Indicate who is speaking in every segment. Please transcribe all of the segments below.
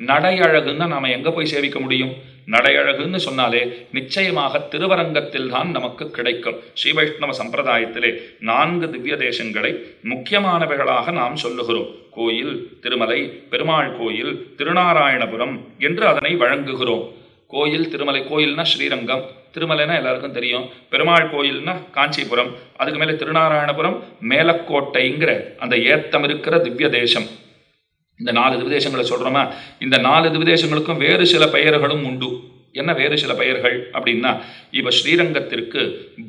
Speaker 1: நடை நடையழகுன்னு நாம எங்க போய் சேவிக்க முடியும்? நடையழகுன்னு சொன்னாலே நிச்சயமாக திருவரங்கத்தில் தான் நமக்கு கிடைக்கும். ஸ்ரீ வைஷ்ணவ சம்பிரதாயத்திலே நான்கு திவ்ய தேசங்களை முக்கியமானவைகளாக நாம் சொல்லுகிறோம். கோயில் திருமலை பெருமாள் கோயில் திருநாராயணபுரம் என்று அதனை வழங்குகிறோம். கோயில் திருமலை கோயில்னா ஸ்ரீரங்கம். திருமலைனா எல்லாருக்கும் தெரியும். பெருமாள் கோயில்னா காஞ்சிபுரம். அதுக்கு மேலே திருநாராயணபுரம் மேலக்கோட்டைங்கிற அந்த ஏத்தம் இருக்கிற திவ்ய தேசம். இந்த நாலு திவ்யதேசங்களை சொல்கிறோமா இந்த நாலு திவ்யதேசங்களுக்கும் வேறு சில பெயர்களும் உண்டு. என்ன வேறு சில பெயர்கள் அப்படின்னா இப்போ ஸ்ரீரங்கத்திற்கு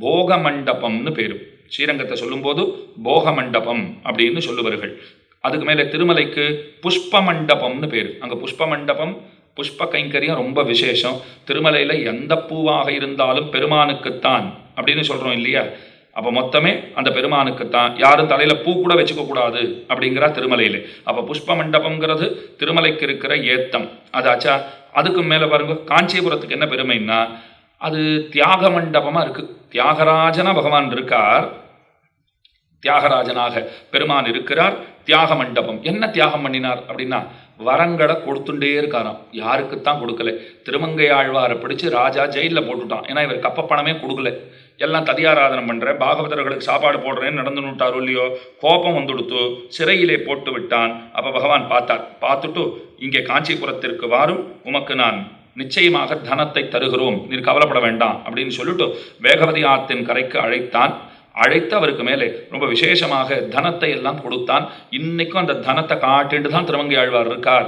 Speaker 1: போக மண்டபம்னு பேரு. ஸ்ரீரங்கத்தை சொல்லும்போது போக மண்டபம் அப்படின்னு சொல்லுவார்கள். அதுக்கு மேலே திருமலைக்கு புஷ்ப மண்டபம்னு பேர். அங்கே புஷ்ப மண்டபம் புஷ்ப கைங்கரியம் ரொம்ப விசேஷம். திருமலையில் எந்த பூவாக இருந்தாலும் பெருமானுக்குத்தான் அப்படின்னு சொல்கிறோம் இல்லையா? அப்ப மொத்தமே அந்த பெருமானுக்குத்தான் யாரும் தலையில பூ கூட வச்சுக்க கூடாது அப்படிங்கிறா திருமலையில. அப்ப புஷ்ப மண்டபம்ங்கிறது திருமலைக்கு இருக்கிற ஏத்தம். அதாச்சா அதுக்கு மேல பாருங்க காஞ்சிபுரத்துக்கு என்ன பெருமைன்னா அது தியாக மண்டபமா இருக்கு. தியாகராஜனா பகவான் இருக்கார். தியாகராஜனாக பெருமான் இருக்கிறார். தியாக மண்டபம். என்ன தியாகம் பண்ணினார் அப்படின்னா வரங்களை கொடுத்துட்டே இருக்காராம். யாருக்குத்தான் கொடுக்கல. திருமங்கை ஆழ்வாரை பிடிச்சு ராஜா ஜெயிலில் போட்டுட்டான். ஏன்னா இவர் கப்ப பணமே கொடுக்கல. எல்லாம் ததியாராதனம் பண்ணுற பாகவதர்களுக்கு சாப்பாடு போடுறேன்னு நடந்துட்டாரோ இல்லையோ கோபம் வந்துடுத்து சிறையிலே போட்டு விட்டான். அப்போ பகவான் பார்த்தார். பார்த்துட்டு இங்கே காஞ்சிபுரத்திற்கு வாரும் உமக்கு நான் நிச்சயமாக தனத்தை தருகிறோம். நீர் கவலைப்பட வேண்டாம் அப்படின்னு சொல்லிட்டு வேகவதி ஆத்தின் கரைக்கு அழைத்தான். அழைத்து அவருக்கு மேலே ரொம்ப விசேஷமாக தனத்தை எல்லாம் கொடுத்தான். இன்னைக்கும் அந்த தனத்தை காட்டிட்டு தான் திருமங்கை ஆழ்வார் இருக்கார்.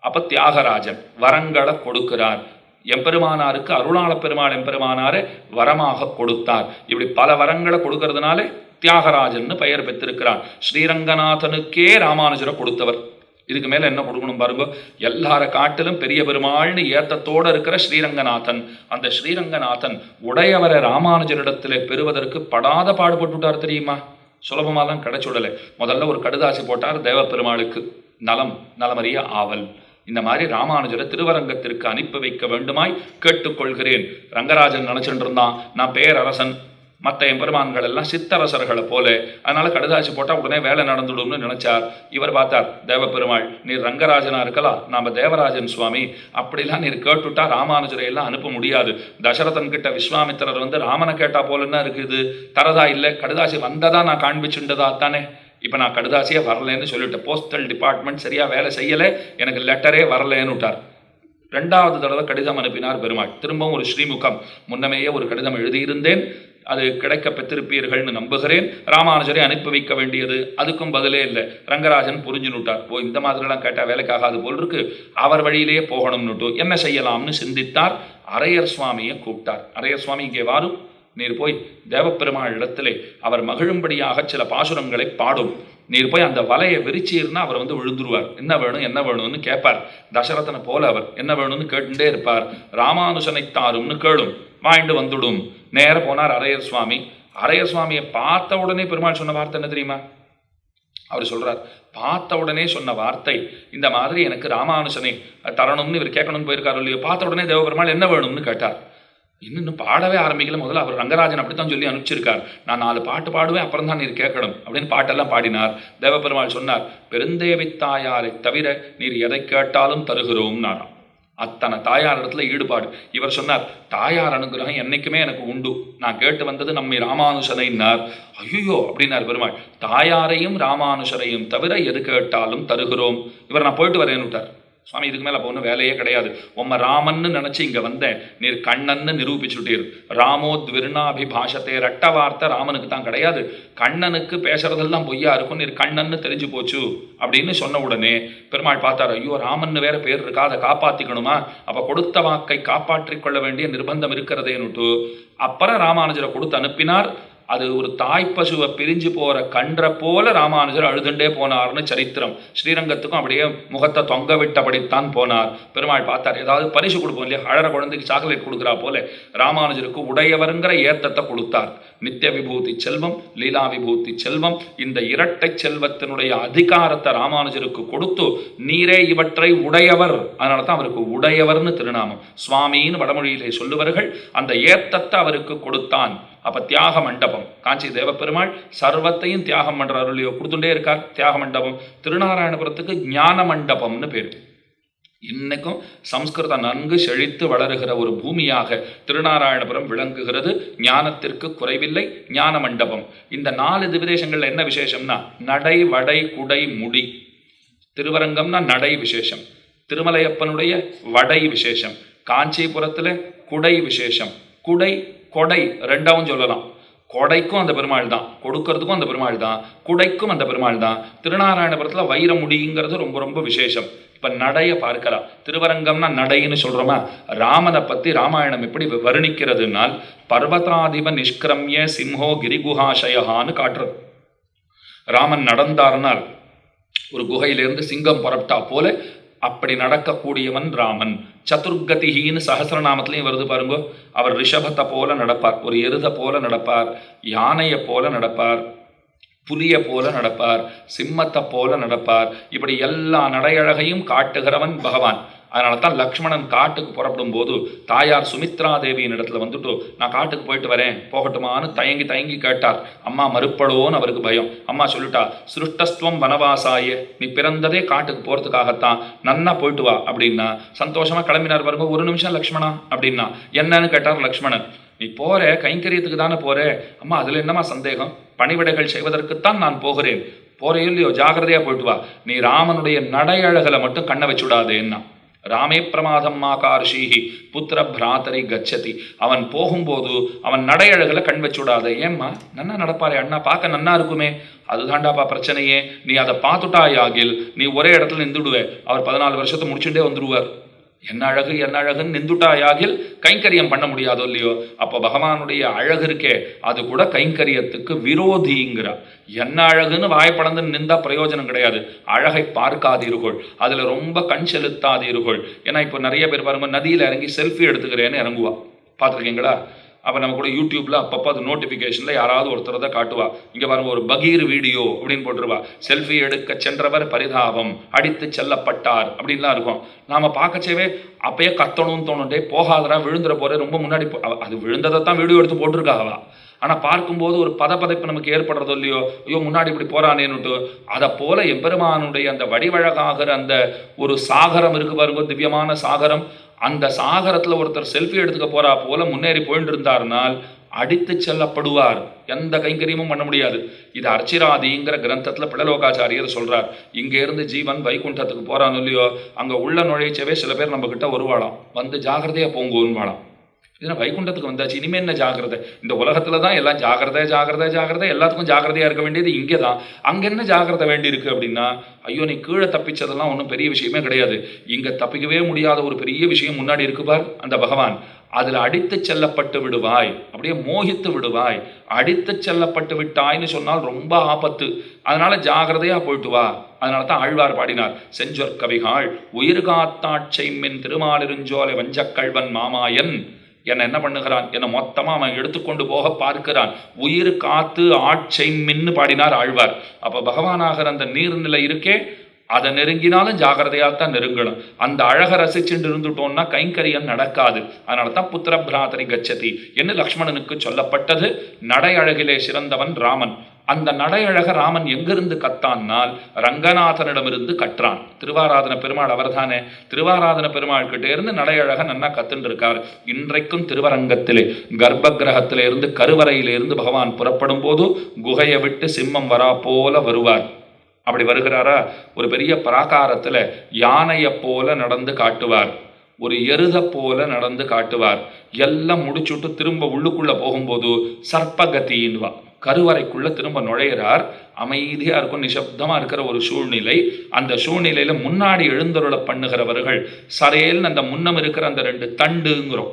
Speaker 1: அப்ப தியாகராஜன் வரங்களை கொடுக்கிறார். எம்பெருமானாருக்கு அருளாள பெருமாள் எம்பெருமானாரை வரமாக கொடுத்தார். இப்படி பல வரங்களை கொடுக்கறதுனாலே தியாகராஜன் பெயர் பெற்றிருக்கிறார் ஸ்ரீரங்கநாதனுக்கே ராமானுஜரை கொடுத்தவர். இதுக்கு மேலே என்ன கொடுக்கணும் பாருங்க? எல்லார காட்டிலும் பெரிய பெருமாள்னு ஏத்தத்தோடு இருக்கிற ஸ்ரீரங்கநாதன். அந்த ஸ்ரீரங்கநாதன் உடையவரை ராமானுஜரிடத்திலே பெறுவதற்கு படாத பாடுபட்டுட்டார் தெரியுமா? சுலபமாலாம் கிடைச்சுடலை முதல்ல ஒரு கடுதாசி போட்டார் தேவ பெருமாளுக்கு நலம் நலமறிய ஆவல். இந்த மாதிரி ராமானுஜரை திருவரங்கத்திற்கு அனுப்பி வைக்க வேண்டுமாய் கேட்டுக்கொள்கிறேன். ரங்கராஜன் நினைச்சுட்டு இருந்தான் நான் பேரரசன். மற்ற எம்பெருமான்கள் எல்லாம் சித்தரசர்களை போல. அதனால கடுதாசி போட்டால் உடனே வேலை நடந்துடும்னு நினைச்சார். இவர் பார்த்தார் தேவப்பெருமாள் நீர் ரங்கராஜனா இருக்கலாம் நாம தேவராஜன் சுவாமி. அப்படிலாம் நீர் கேட்டுட்டா ராமானுஜரை எல்லாம் அனுப்ப முடியாது. தசரதன் கிட்ட விஸ்வாமித்திரர் வந்து ராமனை கேட்டா போலன்னா இருக்குது? தரதா இல்லை? கடுதாசி வந்ததா நான் காண்பிச்சுண்டதா தானே? இப்போ நான் கடுதாசியே வரலைன்னு சொல்லிட்டேன் போஸ்டல் டிபார்ட்மெண்ட் சரியாக வேலை செய்யலை எனக்கு லெட்டரே வரலன்னு விட்டார் ரெண்டாவது தடவை கடிதம் அனுப்பினார் பெருமாள். திரும்பவும் ஒரு ஸ்ரீமுகம். முன்னமேயே ஒரு கடிதம் எழுதியிருந்தேன். அது கிடைக்க பெற்றிருப்பீர்கள்னு நம்புகிறேன். ராமானுஜரை அனுப்பி வைக்க வேண்டியது அதுக்கும் பதிலே இல்லை. ரங்கராஜன் புரிஞ்சுனுட்டார் ஓ இந்த மாதிரிலாம் கேட்டால் வேலைக்காகாது போல் இருக்கு அவர் வழியிலேயே போகணும்னுட்டு என்ன செய்யலாம்னு சிந்தித்தார். அரையர் சுவாமியை கூப்பிட்டார். அரையர் சுவாமி இங்கே வாரும் நீர் போய் தேவப்பெருமாள் இடத்திலே அவர் மகிழும்படியாக சில பாசுரங்களை பாடும். நீர் போய் அந்த வலையை விரிச்சீர்னா அவர் வந்து விழுந்துருவார். என்ன வேணும் என்ன வேணும்னு கேட்பார். தசரதனை போல அவர் என்ன வேணும்னு கேட்டுட்டே இருப்பார். ராமானுஜனை தாரும்னு கேளும். வாங்கிட்டு வந்துடும். நேர போனார் அரையர் சுவாமி. அரையர் சுவாமியை பார்த்த உடனே பெருமாள் சொன்ன வார்த்தை என்ன தெரியுமா? அவர் சொல்றார் பார்த்த உடனே சொன்ன வார்த்தை. இந்த மாதிரி எனக்கு ராமானுஜனை தரணும்னு இவர் கேட்கணும்னு போயிருக்காரு இல்லையோ பார்த்த உடனே தேவபெருமாள் என்ன வேணும்னு கேட்டார். இன்னும் இன்னும் பாடவே ஆரம்பிக்கல முதல்ல அவர் ரங்கராஜன் அப்படித்தான் சொல்லி அனுப்பிச்சிருக்கார். நான் நாலு பாட்டு பாடுவேன் அப்புறம் தான் நீர் கேட்கணும் அப்படின்னு பாட்டெல்லாம் பாடினார். தேவபெருமாள் சொன்னார் பெருந்தேவித்தாயாரை தவிர நீர் எதை கேட்டாலும் தருகிறோம்னாராம். அத்தனை தாயார் இடத்துல ஈடுபாடு. இவர் சொன்னார் தாயார் அனுகிரகம் என்னைக்குமே எனக்கு உண்டு. நான் கேட்டு வந்தது நம்மை ராமானுஷனைன்னார் ஐயோ அப்படின்னார் பெருமாள். தாயாரையும் ராமானுஷரையும் தவிர எது கேட்டாலும் தருகிறோம். இவர் நான் போயிட்டு வரேன்னு விட்டார் சுவாமி இதுக்கு மேலே அப்போ ஒன்றும் வேலையே கிடையாது. உம்ம ராமன்னு நினச்சி இங்கே வந்தேன் நீர் கண்ணன்னு நிரூபிச்சுட்டீர். ராமோத்விருணாபிபாஷத்தே ரெட்ட வார்த்தை ராமனுக்கு தான் கிடையாது. கண்ணனுக்கு பேசுறதெல்லாம் பொய்யா இருக்கும் நீர் கண்ணன்னு தெரிஞ்சு போச்சு அப்படின்னு சொன்ன உடனே பெருமாள் பார்த்தார் ஐயோ ராமன்னு வேற பேர் இருக்கா? அதை காப்பாத்திக்கணுமா? அப்போ கொடுத்த வாக்கை காப்பாற்றிக் கொள்ள வேண்டிய நிர்பந்தம் இருக்கிறதேன்னுட்டு அப்புறம் ராமானுஜரை கொடுத்து அனுப்பினார். அது ஒரு தாய் பசுவை பிரிஞ்சு போகிற கன்ற போல ராமானுஜர் அழுதுண்டே போனார்னு சரித்திரம். ஸ்ரீரங்கத்துக்கும் அப்படியே முகத்தை தொங்க விட்டபடித்தான் போனார். பெருமாள் பார்த்தார் ஏதாவது பரிசு கொடுப்போம் இல்லையா? அழற குழந்தைக்கு சாக்லேட் கொடுக்குறா போல. ராமானுஜருக்கு உடையவருங்கிற ஏத்தத்தை கொடுத்தார். நித்திய விபூதி செல்வம் லீலா விபூதி செல்வம் இந்த இரட்டை செல்வத்தினுடைய அதிகாரத்தை ராமானுஜருக்கு கொடுத்து நீரே இவற்றை உடையவர். அதனால தான் அவருக்கு உடையவர்னு திருநாமம். சுவாமின்னு வடமொழியிலே சொல்லுவார்கள் அந்த ஏத்தத்தை அவருக்கு கொடுத்தான். அப்போ தியாக மண்டபம். காஞ்சி தேவப்பெருமாள் சர்வத்தையும் தியாகம் பண்ணுற அருளியோ கொடுத்துட்டே இருக்கார். தியாக மண்டபம். திருநாராயணபுரத்துக்கு ஞான மண்டபம்னு பேர். இன்னைக்கும் சம்ஸ்கிருதம் நன்கு செழித்து வளருகிற ஒரு பூமியாக திருநாராயணபுரம் விளங்குகிறது. ஞானத்திற்கு குறைவில்லை ஞான மண்டபம். இந்த நாலு திவிதேசங்கள்ல என்ன விசேஷம்னா நடை வடை குடை முடி. திருவரங்கம்னா நடை விசேஷம். திருமலையப்பனுடைய வடை விசேஷம். காஞ்சிபுரத்தில் குடை விசேஷம். குடை கொடை ரெண்டாவும் சொல்லலாம். கொடைக்கும் அந்த பெருமாள் தான் கொடுக்கறதுக்கும் அந்த பெருமாள் தான் குடைக்கும் அந்த பெருமாள் தான். திருநாராயணபுரத்துல வைரமுடிங்கிறது ரொம்ப ரொம்ப விசேஷம். இப்ப நடைய பார்க்கலாம். திருவரங்கம்னா நடைன்னு சொல்றோமா? ராமனை பத்தி ராமாயணம் எப்படி வர்ணிக்கிறதுனால் பர்வதாதிப நிஷ்கிரமிய சிம்ஹோ கிரிகுஹாசயஹான்னு காட்டுறது. ராமன் நடந்தார்னால் ஒரு குகையிலேருந்து சிங்கம் புறப்பட்டா போல அப்படி நடக்கக்கூடியவன் ராமன். சதுர்கதிகின்னு சகசிரநாமத்திலையும் வருது பாருங்க. அவர் ரிஷபத்தை போல நடப்பார் ஒரு எருத போல நடப்பார் யானையை போல நடப்பார் புலிய போல நடப்பார் சிம்மத்தை போல நடப்பார். இப்படி எல்லா நடையழகையும் காட்டுகிறவன் பகவான். அதனால தான் லக்ஷ்மணன் காட்டுக்கு புறப்படும் போது தாயார் சுமித்ரா தேவியின் இடத்துல வந்துட்டு நான் காட்டுக்கு போயிட்டு வரேன் போகட்டுமான்னு தயங்கி தயங்கி கேட்டார். அம்மா மறுப்படோன்னு அவருக்கு பயம். அம்மா சொல்லிட்டா சிருஷ்டஸ்துவம் வனவாசாய நீ பிறந்ததே காட்டுக்கு போகிறதுக்காகத்தான் நன்னா போயிட்டு வா அப்படின்னா சந்தோஷமாக கிளம்பினார் பாருங்க ஒரு நிமிஷம் லக்ஷ்மணா அப்படின்னா என்னன்னு கேட்டார் லக்ஷ்மணன். நீ போற கைங்கரியத்துக்கு தானே போற? அம்மா அதில் என்னம்மா சந்தேகம்? பணிவிடைகள் செய்வதற்குத்தான் நான் போகிறேன். போறே இல்லையோ ஜாகிரதையா போயிட்டு வா. நீ ராமனுடைய நடையழகலை மட்டும் கண்ணை வச்சுடாதேன்னா. ராமே பிரமாதம் மாகார்ஷீஹி புத்திர பிராத்தரை கச்சதி. அவன் போகும்போது அவன் நடையழகில் கண் வச்சுடாத. ஏம்மா நன்னா நடப்பாரு அண்ணா பார்க்க நன்னா இருக்குமே. அதுதாண்டாப்பா பிரச்சனையே. நீ அதை பார்த்துட்டாயாகில் நீ ஒரே இடத்துல நின்றுடுவே. அவர் பதினாலு வருஷத்தை முடிச்சுட்டே வந்துடுவார். என்ன அழகு என்ன அழகுன்னு நிந்துட்டாயாகில் கைங்கரியம் பண்ண முடியாதோ இல்லையோ? அப்போ பகவானுடைய அழகு இருக்கே அது கூட கைங்கரியத்துக்கு விரோதிங்கிறா என்ன அழகுன்னு வாய்ப்படந்து நின்றா பிரயோஜனம் கிடையாது. அழகை பார்க்காதீர்கள். அதுல ரொம்ப கண் செலுத்தாதீர்கள். ஏன்னா இப்போ நிறைய பேர் பாருங்க நதியில் இறங்கி செல்ஃபி எடுத்துக்கிறேன்னு இறங்குவா. பார்த்துருக்கீங்களா? அப்போ நம்ம கூட யூடியூப்பில் அப்பப்போ அது நோட்டிஃபிகேஷனில் யாராவது ஒருத்தர் தான் காட்டுவா. இங்கே பாருங்க ஒரு பகீர் வீடியோ அப்படின்னு போட்டுருவா. செல்ஃபி எடுக்க சென்றவர் பரிதாபம் அடித்து செல்லப்பட்டார் அப்படின்லாம் இருக்கும். நாம் பார்க்கச்சேவே அப்பயே கத்தணும்னு தோணுண்டே போகாதரா விழுந்துற போற ரொம்ப முன்னாடி போ- அது விழுந்ததை தான் வீடியோ எடுத்து போட்டிருக்காவா. ஆனால் பார்க்கும்போது ஒரு பதப்பதைப்பு நமக்கு ஏற்படுறதோ இல்லையோ ஐயோ முன்னாடி இப்படி போகிறானேன்னுட்டு அதை போல எம்பெருமானுடைய அந்த வடிவழகாகிற அந்த ஒரு சாகரம் இருக்கு பாருங்க திவ்யமான சாகரம். அந்த சாகரத்தில் ஒருத்தர் செல்ஃபி எடுத்துக்க போறா போல முன்னேறி போயிட்டு இருந்தார்னால் அடித்து செல்லப்படுவார். எந்த கைங்கரியமும் பண்ண முடியாது. இது அர்ச்சிராதிங்கிற கிரந்தத்தில் பிளலோகாச்சாரியர் சொல்றார். இங்கேருந்து ஜீவன் வைகுண்டத்துக்கு போறான் இல்லையோ? அங்கே உள்ள நுழைச்சவே சில பேர் நம்ம கிட்ட வருவாளாம். வந்து ஜாகிரதையா வாழாம் இதுனா வைகுண்டத்துக்கு வந்தாச்சு? இனிமே என்ன ஜாகிரதை இந்த உலகத்துல தான் எல்லாம் ஜாகிரதை ஜாகிரதை ஜாகிரதை எல்லாத்துக்கும் ஜாகிரதையா இருக்க வேண்டியது இங்கே தான் அங்க என்ன ஜாகிரதை வேண்டி இருக்கு அப்படின்னா ஐயோ நீ கீழே தப்பிச்சதெல்லாம் ஒன்றும் பெரிய விஷயமே கிடையாது. இங்க தப்பிக்கவே முடியாத ஒரு பெரிய விஷயம் முன்னாடி இருக்குபார் அந்த பகவான். அதில் அடித்து செல்லப்பட்டு விடுவாய். அப்படியே மோகித்து விடுவாய். அடித்து செல்லப்பட்டு விட்டாய்ன்னு சொன்னால் ரொம்ப ஆபத்து. அதனால ஜாகிரதையா போயிட்டு வா. அதனால தான் ஆழ்வார் பாடினார். செஞ்சொற்கவிகாள் உயிர் காத்தாட்சை மின் திருமாலிருஞ்சோலை வஞ்சக்கள்வன் மாமாயன். என்னை என்ன பண்ணுகிறான்? என்னை மொத்தமாக அவன் எடுத்துக்கொண்டு போக பார்க்கிறான். உயிர் காத்து ஆட்சை மின்னு பாடினார் ஆழ்வார். அப்போ பகவானாகிற அந்த நீர்நிலை இருக்கே அதை நெருங்கினாலும் ஜாகிரதையாத்தான் நெருங்கணும். அந்த அழகை ரசிச்சுட்டு இருந்துட்டோம்னா கைங்கரியம் நடக்காது. அதனால தான் புத்திர பிராதரி கச்சதி என்று லக்ஷ்மணனுக்கு சொல்லப்பட்டது. நடை அழகிலே சிறந்தவன் ராமன். அந்த நடையழக ராமன் எங்கிருந்து கத்தான்னால் ரங்கநாதனிடமிருந்து கற்றான். திருவாராதன பெருமாள் அவர்தானே? திருவாராதன பெருமாள் கிட்டே இருந்து நடையழக நன்னா கத்துன்னு இருக்கார் இன்றைக்கும் திருவரங்கத்திலே கர்ப்ப கிரகத்திலே இருந்து பகவான் புறப்படும் போது குகையை விட்டு சிம்மம் வரா போல வருவார். அப்படி வருகிறாரா? ஒரு பெரிய பிராகாரத்துல யானையை போல நடந்து காட்டுவார். ஒரு எருத போல நடந்து காட்டுவார். எல்லாம் முடிச்சுட்டு திரும்ப உள்ளுக்குள்ள போகும்போது சர்ப்பகத்தின்வா கருவறைக்குள்ள திரும்ப நுழையிறார். அமைதியா இருக்கும் நிசப்தமா இருக்கிற ஒரு சூழ்நிலை. அந்த சூழ்நிலையில முன்னாடி எழுந்தருள பண்ணுகிறவர்கள் சரையல் அந்த முன்னம் இருக்கிற அந்த ரெண்டு தண்டுங்கிறோம்.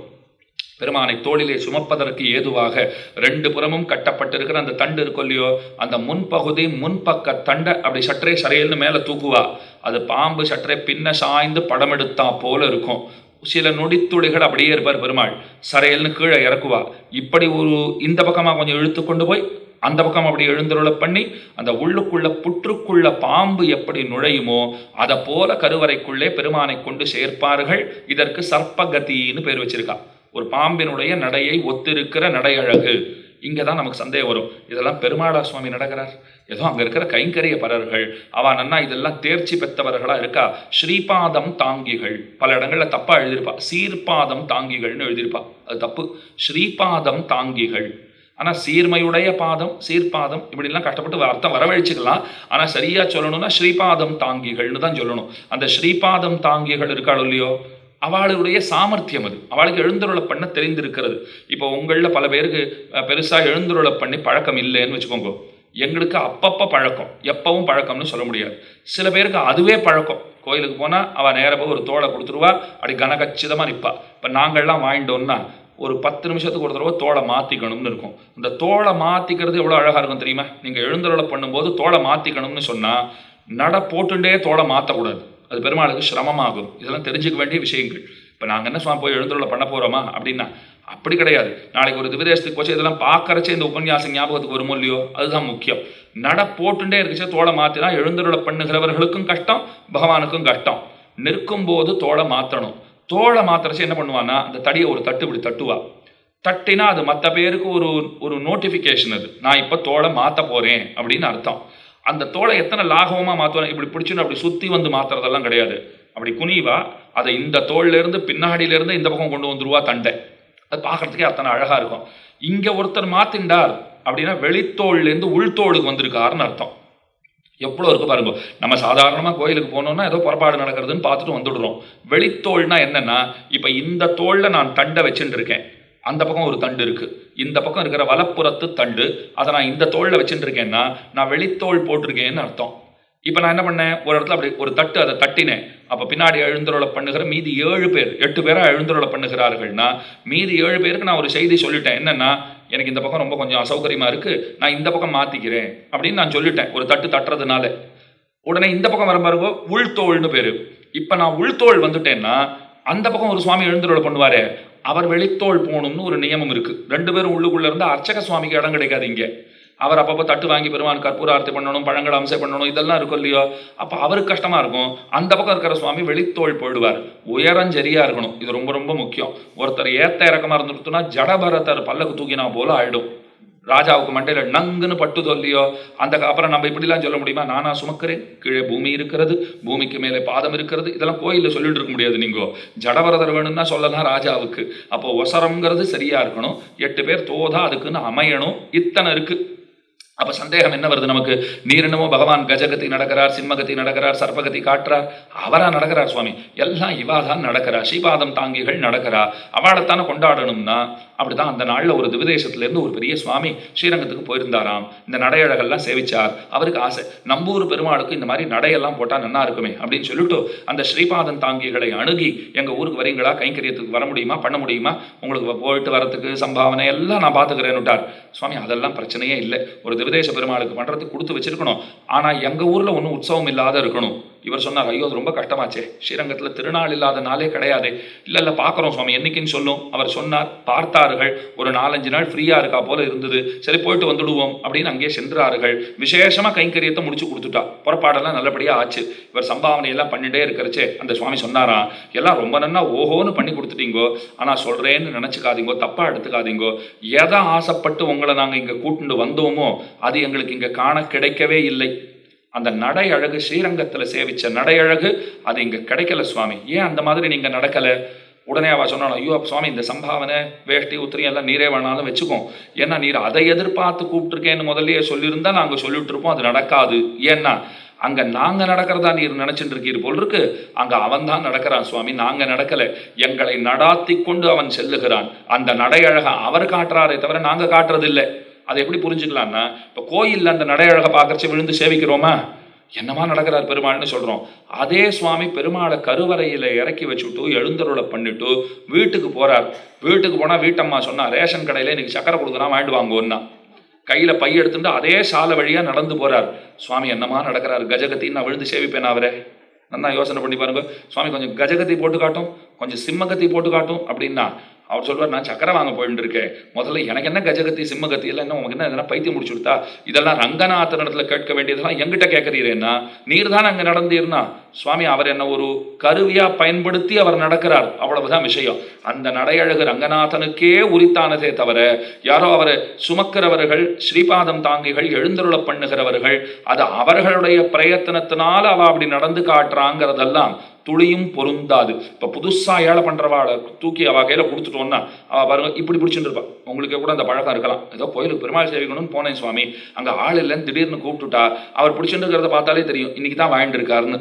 Speaker 1: பெருமானை தோளிலே சுமப்பதற்கு ஏதுவாக ரெண்டு புறமும் கட்டப்பட்டிருக்கிற அந்த தண்டு இருக்கும் இல்லையோ அந்த முன்பகுதி முன்பக்க தண்டை அப்படி சற்றே சரையல்னு மேலே தூக்குவா. அது பாம்பு சற்றே பின்ன சாய்ந்து படம் எடுத்தா போல இருக்கும். சில நொடித்துளிகள் அப்படியே இருப்பார் பெருமாள். சரையல்னு கீழே இறக்குவா. இப்படி ஒரு இந்த பக்கமாக கொஞ்சம் இழுத்து கொண்டு போய் அந்த பக்கம் அப்படி எழுந்தருள பண்ணி அந்த உள்ளுக்குள்ள புற்றுக்குள்ள பாம்பு எப்படி நுழையுமோ அதை போல கருவறைக்குள்ளே பெருமானை கொண்டு சேர்ப்பார்கள். இதற்கு சர்ப்பகத்தின்னு பேர் வச்சிருக்கா. ஒரு பாம்பினுடைய நடையை ஒத்திருக்கிற நடையழகு. இங்கே தான் நமக்கு சந்தேகம் வரும். இதெல்லாம் பெருமாளா சுவாமி நடக்கிறார். ஏதோ அங்கே இருக்கிற கைங்கரிய பரர்கள். அவ நன்னா இதெல்லாம் தேர்ச்சி பெற்றவர்களாக இருக்கா? ஸ்ரீபாதம் தாங்கிகள். பல இடங்களில் தப்பாக எழுதியிருப்பா. சீர்பாதம் தாங்கிகள்னு எழுதியிருப்பா. அது தப்பு. ஸ்ரீபாதம் தாங்கிகள். ஆனால் சீர்மையுடைய பாதம் சீர்பாதம் இப்படிலாம் கஷ்டப்பட்டு அர்த்தம் வரவழைச்சிக்கலாம். ஆனால் சரியாக சொல்லணும்னா ஸ்ரீபாதம் தாங்கிகள்னு தான் சொல்லணும். அந்த ஸ்ரீபாதம் தாங்கிகள் இருக்காளோ இல்லையோ? அவளுடைய சாமர்த்தியம் அது. அவளுக்கு எழுந்துருளை பண்ண தெரிந்திருக்கிறது. இப்போ உங்களில் பல பேருக்கு பெருசாக எழுந்துருளை பண்ணி பழக்கம் இல்லைன்னு வச்சுக்கோங்க. எங்களுக்கு அப்பப்போ பழக்கம். எப்பவும் பழக்கம்னு சொல்ல முடியாது. சில பேருக்கு அதுவே பழக்கம். கோயிலுக்கு போனால் அவள் நேராக போய் ஒரு தோலை கொடுத்துருவா அப்படி கனகச்சிதமாக நிற்பா இப்போ நாங்கள்லாம் வாங்கிட்டோம்னா ஒரு பத்து நிமிஷத்துக்கு ஒரு தடவை தோலை மாற்றிக்கணும்னு இருக்கும். இந்த தோலை மாற்றிக்கிறது எவ்வளோ அழகாக இருக்கும் தெரியுமா? நீங்கள் எழுந்தருளை பண்ணும்போது தோலை மாற்றிக்கணும்னு சொன்னால் நட போட்டுட்டே தோலை மாற்றக்கூடாது அது பெருமாளுக்கு சிரமமாகும். இதெல்லாம் தெரிஞ்சுக்க வேண்டிய விஷயங்கள். இப்போ நாங்கள் என்ன சும்மா போய் எழுந்தருளை பண்ண போகிறோமா அப்படின்னா அப்படி கிடையாது. நாளைக்கு ஒரு விதேசத்துக்கு போச்சு இதெல்லாம் பார்க்கறச்சே இந்த உபன்யாசம் ஞாபகத்துக்கு வருமோ இல்லையோ? அதுதான் முக்கியம். நட போட்டுட்டே இருக்குச்சே தோலை மாற்றினா எழுந்தருளை பண்ணுகிறவர்களுக்கும் கஷ்டம் பகவானுக்கும் கஷ்டம். நிற்கும் போது தோலை மாற்றணும் தோலை மாத்திரச்சு என்ன பண்ணுவான்னா அந்த தடியை ஒரு தட்டு இப்படி தட்டுவா. தட்டினா அது மற்ற பேருக்கு ஒரு ஒரு நோட்டிஃபிகேஷன் அது. நான் இப்போ தோலை மாற்ற போகிறேன் அப்படின்னு அர்த்தம். அந்த தோலை எத்தனை லாகவமாக மாற்றுவேன் இப்படி பிடிச்சுன்னு அப்படி சுற்றி வந்து மாற்றுறதெல்லாம் கிடையாது. அப்படி குனிவா அதை இந்த தோல்லேருந்து பின்னாடியிலேருந்து இந்த பக்கம் கொண்டு வந்துருவா தண்டை. அது பார்க்குறதுக்கே அத்தனை அழகாக இருக்கும். இங்கே ஒருத்தர் மாற்றிண்டார் அப்படின்னா வெளித்தோல்லேருந்து உள்தோளுக்கு வந்திருக்காருன்னு அர்த்தம். எவ்வளோ இருக்கு பாருங்க. நம்ம சாதாரணமாக கோயிலுக்கு போனோம்னா ஏதோ புறப்பாடு நடக்கிறதுன்னு பார்த்துட்டு வந்துடுறோம். வெளித்தோல்னா என்னென்னா இப்போ இந்த தோளில் நான் தண்டை வச்சுட்டு இருக்கேன் அந்த பக்கம் ஒரு தண்டு இருக்குது இந்த பக்கம் இருக்கிற வலப்புறத்து தண்டு. அதை நான் இந்த தோளில் வச்சுட்டு இருக்கேன்னா நான் வெளித்தோல் போட்டிருக்கேன்னு அர்த்தம். இப்போ நான் என்ன பண்ணேன்? ஒரு இடத்துல அப்படி ஒரு தட்டு அதை தட்டினேன். அப்போ பின்னாடி எழுந்தருளை பண்ணுகிற மீதி ஏழு பேர் எட்டு பேராக எழுந்தருளை பண்ணுகிறார்கள்னா மீதி ஏழு பேருக்கு நான் ஒரு செய்தி சொல்லிட்டேன். என்னென்னா எனக்கு இந்த பக்கம் ரொம்ப கொஞ்சம் அசௌகரியமாக இருக்குது நான் இந்த பக்கம் மாற்றிக்கிறேன் அப்படின்னு நான் சொல்லிட்டேன். ஒரு தட்டு தட்டுறதுனால. உடனே இந்த பக்கம் வர பாருங்க உள்தோள்னு பேர். இப்போ நான் உள்தோள் வந்துட்டேன்னா அந்த பக்கம் ஒரு சுவாமி எழுந்தருளை பண்ணுவார். அவர் வெளித்தோள் போகணும்னு ஒரு நியமம் இருக்குது ரெண்டு பேரும் உள்ளுக்குள்ளே இருந்து அர்ச்சக சுவாமிக்கு இடம் கிடைக்காது இங்கே. அவர் அப்பப்போ தட்டு வாங்கி பெருமான் கற்பூர ஆர்த்தி பண்ணணும் பழங்கள் அம்சை பண்ணணும் இதெல்லாம் இருக்கும் இல்லையோ? அப்போ அவருக்கு கஷ்டமாக இருக்கும். அந்த பக்கம் இருக்கிற சுவாமி வெளித்தோள் போயிடுவார் உயரம் சரியாக இருக்கணும். இது ரொம்ப ரொம்ப முக்கியம். ஒருத்தர் ஏத்த இறக்கமாக இருந்துட்டுனா ஜடபரத்தர் பல்லக்கு தூக்கினா போல ஆயிடும். ராஜாவுக்கு மண்டையில் நங்குன்னு பட்டுதோ இல்லையோ? அந்த அப்புறம் நம்ம இப்படிலாம் சொல்ல முடியுமா? நானா சுமக்கிறேன். கீழே பூமி இருக்கிறது. பூமிக்கு மேலே பாதம் இருக்கிறது. இதெல்லாம் கோயிலில் சொல்லிட்டு இருக்க முடியாது நீங்கள் ஜடவரதர் வேணும்னா சொல்லலாம் ராஜாவுக்கு. அப்போ ஒசரம்ங்கிறது சரியா இருக்கணும். எட்டு பேர் தோதா அதுக்குன்னு அமையணும். இத்தனை இருக்கு. அப்போ சந்தேகம் என்ன வருது நமக்கு? நீர் என்னமோ பகவான் கஜகதி நடக்கிறார் சிம்மகத்தி நடக்கிறார் சர்ப்பகதி காட்டுறார். அவரா நடக்கிறார் சுவாமி? எல்லாம் இவா தான் நடக்கிறா. ஸ்ரீபாதம் தாங்கிகள் நடக்கிறா. அவளைத்தானே கொண்டாடணும்னா? அப்படிதான் அந்த நாளில் ஒரு திவிதேசத்துலேருந்து ஒரு பெரிய சுவாமி ஸ்ரீரங்கத்துக்கு போயிருந்தாராம். இந்த நடையழகெல்லாம் சேவிச்சார். அவருக்கு ஆசை. நம்பூர் பெருமாளுக்கு இந்த மாதிரி நடையெல்லாம் போட்டால் நல்லா இருக்குமே அப்படின்னு சொல்லிட்டு அந்த ஸ்ரீபாதம் தாங்கிகளை அணுகி எங்கள் ஊருக்கு வரீங்களா? கைங்கரியத்துக்கு வர முடியுமா? பண்ண முடியுமா? உங்களுக்கு போயிட்டு வரத்துக்கு சம்பாவனை எல்லாம் நான் பார்த்துக்கிறேன்னுட்டார். சுவாமி அதெல்லாம் பிரச்சனையே இல்லை. ஒரு திவிதேச பெருமாளுக்கு பண்ணுறதுக்கு கொடுத்து வச்சிருக்கணும். ஆனால் எங்கள் ஊரில் ஒன்றும் உற்சவம் இல்லாத இருக்கணும். இவர் சொன்னார் ஐயோ அது ரொம்ப கஷ்டமாச்சே. ஸ்ரீரங்கத்தில் திருநாள் இல்லாத நாளே கிடையாது. இல்லை இல்லை பார்க்குறோம் சுவாமி. என்னைக்குன்னு சொல்லும். அவர் சொன்னார் பார்த்தார்கள். ஒரு நாலஞ்சு நாள் ஃப்ரீயாக இருக்கா போல இருந்தது. சரி போயிட்டு வந்துடுவோம். அப்படின்னு அங்கேயே சென்றார்கள். விசேஷமாக கைங்கரியத்தை முடிச்சு கொடுத்துட்டா. புறப்பாடெல்லாம் நல்லபடியாக ஆச்சு. இவர் சம்பாவனையெல்லாம் பண்ணிட்டே இருக்கிறச்சே அந்த சுவாமி சொன்னாராம். எல்லாம் ரொம்ப நன்னா ஓஹோன்னு பண்ணி கொடுத்துட்டீங்கோ. ஆனால் சொல்கிறேன்னு நினச்சிக்காதீங்கோ. தப்பாக எடுத்துக்காதீங்கோ. எதை ஆசைப்பட்டு உங்களை நாங்கள் இங்கே கூட்டிட்டு வந்தோமோ அது எங்களுக்கு இங்கே காண கிடைக்கவே இல்லை. அந்த நடை அழகு ஸ்ரீரங்கத்தில் சேவிச்ச நடை அழகு அது இங்கே கிடைக்கல சுவாமி. ஏன் அந்த மாதிரி நீங்கள் நடக்கலை? உடனே அவ சொன்னாலும் ஐயோ சுவாமி இந்த சம்பாவனை வேஷ்டி உத்திரியும் எல்லாம் நீரே வேணாலும் வச்சுக்கோம் ஏன்னா நீர் அதை எதிர்பார்த்து கூப்பிட்டுருக்கேன்னு முதல்லயே சொல்லியிருந்தா நாங்கள் சொல்லிட்டு இருப்போம் அது நடக்காது. ஏன்னா அங்கே நாங்கள் நடக்கிறதா நீர் நினைச்சிட்டு இருக்கீர் போல் இருக்கு அங்கே அவன் தான் நடக்கிறான் சுவாமி. நாங்கள் நடக்கலை. எங்களை நடாத்தி கொண்டு அவன் செல்லுகிறான். அந்த நடையழக அவர் காட்டுறாரே தவிர நாங்கள் காட்டுறதில்லை. அதை எப்படி புரிஞ்சுக்கலாம்னா இப்போ கோயிலில் அந்த நடையழகை பார்க்கறச்சு விழுந்து சேவிக்கிறோமா? என்னமா நடக்கிறார் பெருமாள்னு சொல்கிறோம் அதே சுவாமி பெருமாளை கருவறையில் இறக்கி வச்சுட்டு எழுந்தருளை பண்ணிட்டு வீட்டுக்கு போகிறார் வீட்டுக்கு போனால் வீட்டம்மா சொன்னால் ரேஷன் கடையில் இன்றைக்கி சக்கரை கொடுக்குறான் வாங்கிட்டு வாங்குவோன்னா கையில் பை எடுத்துட்டு அதே சாலை வழியாக நடந்து போகிறார் சுவாமி என்னமா நடக்கிறார்? கஜகத்தின்னு நான் விழுந்து சேவிப்பேன் அவரே? நல்லா யோசனை பண்ணி பாருங்க. சுவாமி கொஞ்சம் கஜகத்தி போட்டு காட்டும் கொஞ்சம் சிம்மகத்தி போட்டு காட்டும் அப்படின்னா அவர் சொல்வார் நான் சக்கரை வாங்க போயிட்டு இருக்கேன். முதல்ல எனக்கு என்ன கஜகத்தி சிம்மகத்தி எல்லாம் என்ன உனக்கு என்ன பைத்தியம் முடிச்சு கொடுத்தா? இதெல்லாம் ரங்கநாதன் இடத்துல கேட்க வேண்டியதெல்லாம் எங்கிட்ட கேட்குறீரேன்னா நீர் தான் அங்கே நடந்தீர்னா. சுவாமி அவர் என்ன ஒரு கருவியா பயன்படுத்தி அவர் நடக்கிறார். அவ்வளவுதான் விஷயம். அந்த நடையழகு ரங்கநாதனுக்கே உரித்தானதே தவிர யாரோ அவரை சுமக்கிறவர்கள் ஸ்ரீபாதம் தாங்கிகள் எழுந்தருள பண்ணுகிறவர்கள் அது அவர்களுடைய பிரயத்தனத்தினால அவ அப்படி நடந்து காட்டுறாங்கிறதெல்லாம் துளியும் பொருந்தாது. இப்போ புதுசாக ஏழை பண்றவாளை தூக்கி அவ கையில் கொடுத்துட்டோன்னா அவள் பாருங்க இப்படி பிடிச்சிட்டு இருப்பாள் உங்களுக்கு கூட அந்த பழக்கம் இருக்கலாம். ஏதோ கோயிலுக்கு பெருமாள் சேவிக்கணும்னு போனேன் சுவாமி. அங்கே ஆள் இல்லைன்னு திடீர்னு கூப்பிட்டுட்டா அவர் பிடிச்சிட்டு இருக்கிறத பார்த்தாலே தெரியும். இன்னைக்கு தான் வாங்கிட்டு இருக்காருன்னு.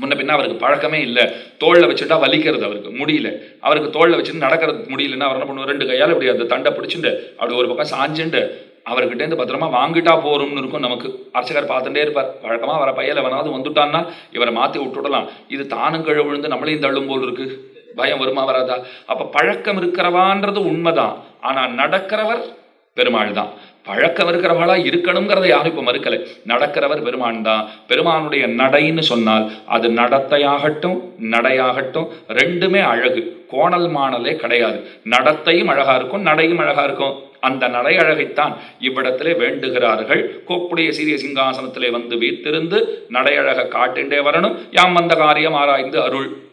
Speaker 1: முன்ன பின்ன அவருக்கு பழக்கமே இல்லை. தோளில் வச்சுட்டா வலிக்கிறது அவருக்கு முடியல. அவருக்கு தோளில் வச்சுட்டு நடக்கிறது முடியலன்னா அவர் என்ன பண்ணுவோம் ரெண்டு கையால் இப்படி அந்த தண்டை பிடிச்சிட்டு அப்படி ஒரு பக்கம் சாஞ்சுண்டு அவர்கிட்ட இருந்து பத்திரமா வாங்கிட்டா போறோம்னு இருக்கும் நமக்கு. அர்ச்சகர் பார்த்துட்டே இருப்பார். வழக்கமா வர பையல் எவனாவது வந்துட்டான்னா இவரை மாத்தி விட்டுடலாம். இது தானும் கழ விழுந்து நம்மளையும் தள்ளும் போல் இருக்கு. பயம் வருமா வராதா? அப்ப பழக்கம் இருக்கிறவான்றது உண்மைதான். ஆனா நடக்கிறவர் பெருமாள் தான். பழக்கம் இருக்கிறவளா இருக்கணுங்கிறத யாரும் இப்ப மறுக்கலை. நடக்கிறவர் பெருமான் தான். பெருமானுடைய நடைன்னு சொன்னால் அது நடத்தையாகட்டும் நடையாகட்டும் ரெண்டுமே அழகு. கோணல் மாணலே கிடையாது. நடத்தையும் அழகா இருக்கும் நடையும் அழகா இருக்கும். அந்த நடை அழகைத்தான் இவ்விடத்திலே வேண்டுகிறார்கள். கோப்புடைய சீரிய சிங்காசனத்திலே வந்து வீத்திருந்து நடையழக காட்டின்றே வரணும். யாம் வந்த காரியம் ஆராய்ந்து அருள்.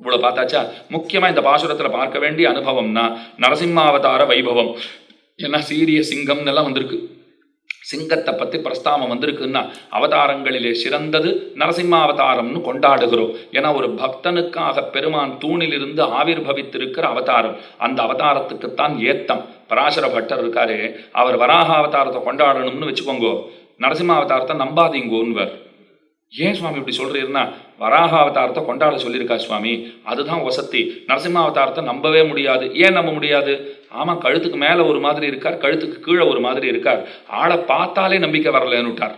Speaker 1: இவ்வளவு பார்த்தாச்சா? முக்கியமா இந்த பாசுரத்துல பார்க்க வேண்டிய அனுபவம்னா நரசிம்மாவதார வைபவம். ஏன்னா சீரிய சிங்கம்னு எல்லாம் வந்திருக்கு. சிங்கத்தை பற்றி பிரஸ்தாபம் வந்திருக்குன்னா அவதாரங்களிலே சிறந்தது நரசிம்ம அவதாரம்னு கொண்டாடுகிறோம். ஏன்னா ஒரு பக்தனுக்காக பெருமான் தூணிலிருந்து ஆவிர்பவித்திருக்கிற அவதாரம். அந்த அவதாரத்துக்குத்தான் ஏத்தம். பராசர பட்டர் இருக்காரே அவர் வராக அவதாரத்தை கொண்டாடணும்னு வச்சுக்கோங்கோ. நரசிம்ம அவதாரத்தை நம்பாதீங்கோன்வர் ஏன் சுவாமி இப்படி சொல்கிறீருன்னா வராக அவதாரத்தை கொண்டாட சொல்லியிருக்கா சுவாமி. அதுதான் வசத்தி நரசிம்ம அவதாரத்தை நம்பவே முடியாது. ஏன் நம்ப முடியாது? ஆமாம் கழுத்துக்கு மேலே ஒரு மாதிரி இருக்கார் கழுத்துக்கு கீழே ஒரு மாதிரி இருக்கார். ஆளை பார்த்தாலே நம்பிக்கை வரலன்னுட்டார்.